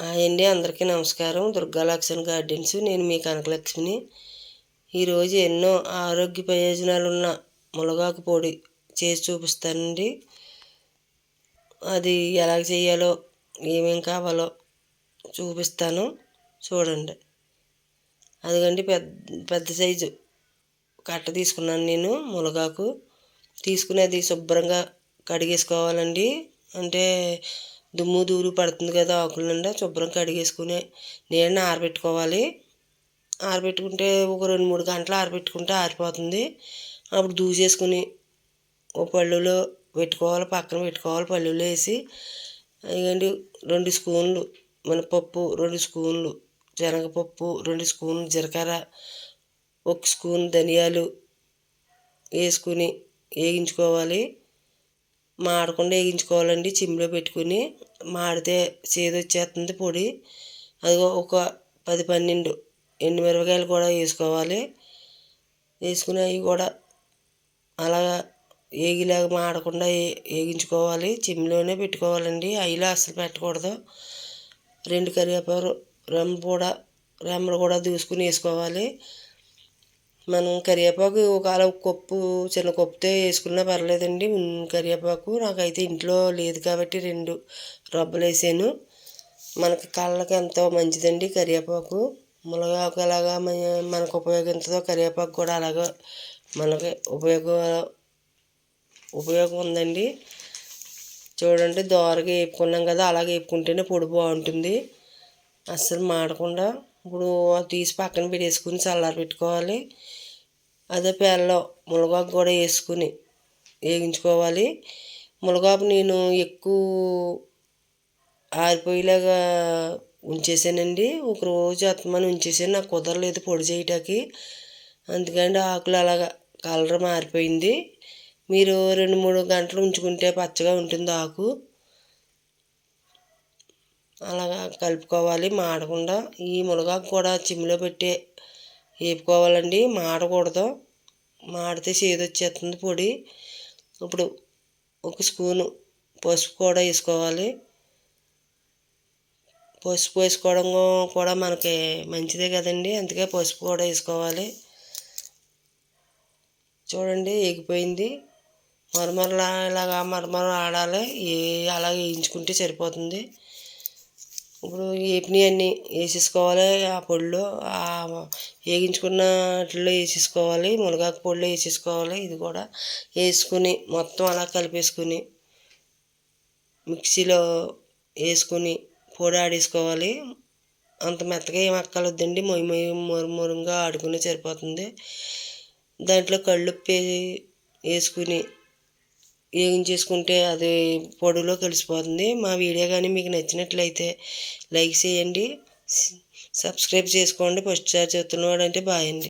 Hi అండి అందరికీ నమస్కారం. దుర్గాలక్ష్మణ్ గార్డెన్స్ నేను మీ కనకలక్ష్మిని. ఈరోజు ఎన్నో ఆరోగ్య ప్రయోజనాలు ఉన్న మునగాకు పొడి చేసి చూపిస్తానండి. అది ఎలా చేయాలో ఏమేం కావాలో చూపిస్తాను. చూడండి. అదిగండి పెద్ద పెద్ద సైజు కట్ట తీసుకున్నాను నేను మునగాకు తీసుకుని అది శుభ్రంగా కడిగేసుకోవాలండి. అంటే దుమ్ము దూరు పడుతుంది కదా ఆకుల నిండా శుభ్రం కడిగేసుకుని నీళ్ళని ఆరబెట్టుకోవాలి. ఆరబెట్టుకుంటే ఒక రెండు మూడు గంటలు ఆరబెట్టుకుంటే ఆరిపోతుంది. అప్పుడు దూసేసుకుని ఓ పళ్ళులో పెట్టుకోవాలి పక్కన పెట్టుకోవాలి పళ్ళులో వేసి అదిగండి రెండు స్పూన్లు మినపప్పు రెండు స్పూన్లు శనగపప్పు రెండు స్పూన్లు జీలకర్ర ఒక స్పూన్ ధనియాలు వేసుకుని వేయించుకోవాలి. మాడకుండా వేయించుకోవాలండి చిమ్లో పెట్టుకుని. మాడితే చేదు వచ్చేస్తుంది పొడి. అది ఒక పది పన్నెండు మిరపకాయలు కూడా వేసుకోవాలి. వేసుకుని అవి కూడా అలాగా ఏగిలాగా మాడకుండా వేగించుకోవాలి. చిమ్లోనే పెట్టుకోవాలండి. అయిలో అస్సలు పెట్టకూడదు. రెండు కరివేపాకు రెమ్మ కూడా రెమ్మలు కూడా దూసుకుని వేసుకోవాలి. మనం కరివేపాకు ఒకవేళ కప్పు చిన్న కప్పుతో వేసుకున్నా పర్లేదండి. కరివేపాకు నాకైతే ఇంట్లో లేదు కాబట్టి రెండు రబ్బలు వేసాను. మనకి కళ్ళకి ఎంతో మంచిదండి కరివేపాకు. మునగాకు అలాగా మనకు ఉపయోగించదో కరివేపాకు కూడా అలాగా మనకి ఉపయోగం ఉపయోగం ఉందండి. చూడండి దోరగా వేపుకున్నాం కదా అలాగే వేపుకుంటేనే పొడి బాగుంటుంది. అస్సలు మాడకుండా ఇప్పుడు తీసి పక్కన పెట్టేసుకుని చల్లారి పెట్టుకోవాలి. అదే ప్యాన్లో మునగాకు కూడా వేసుకుని వేగించుకోవాలి మునగాకు నేను ఎక్కువ ఆరిపోయేలాగా ఉంచేసానండి. ఒక రోజు అత్తమని ఉంచేసాను. నాకు కుదరలేదు పొడి చేయటానికి. అందుకని ఆకులు అలాగా కలర్ మారిపోయింది. మీరు రెండు మూడు గంటలు ఉంచుకుంటే పచ్చగా ఉంటుంది ఆకు. అలాగా కలుపుకోవాలి. మాడకుండా ఈ మునగాకు కూడా చిమ్లో పెట్టి వేపుకోవాలండి. మాడకూడదు. మాడితే చేదు వచ్చేస్తుంది పొడి. ఇప్పుడు ఒక స్పూను పసుపు కూడా వేసుకోవాలి. పసుపు వేసుకోవడం కూడా మనకి మంచిదే కదండి. అందుకే పసుపు కూడా వేసుకోవాలి. చూడండి ఎగిపోయింది మరమరలా ఇలాగా మరమర ఆడాలి. ఏ అలా వేయించుకుంటే సరిపోతుంది. ఇప్పుడు వేపినవి అన్నీ వేసేసుకోవాలి. ఆ పొడిలో వేగించుకున్న వాటిలో వేసేసుకోవాలి. మునగాకు పొడిలో వేసేసుకోవాలి. ఇది కూడా వేసుకుని మొత్తం అలా కలిపేసుకుని మిక్సీలో వేసుకుని పొడి ఆడేసుకోవాలి. అంత మెత్తగా ఏం అక్కలొద్దండి మొయ్యి మొయ్యి మురుమురుగా ఆడుకునే సరిపోతుంది. దాంట్లో కళ్ళుప్పి వేసుకుని వేగించేసుకుంటే అది పొడిలో కలిసిపోతుంది. మా వీడియో కానీ మీకు నచ్చినట్లయితే లైక్ చేయండి. సబ్స్క్రైబ్ చేసుకోండి. ఫస్ట్ సార్ చెప్తున్నవాడు అంటే బాయ్ అండి.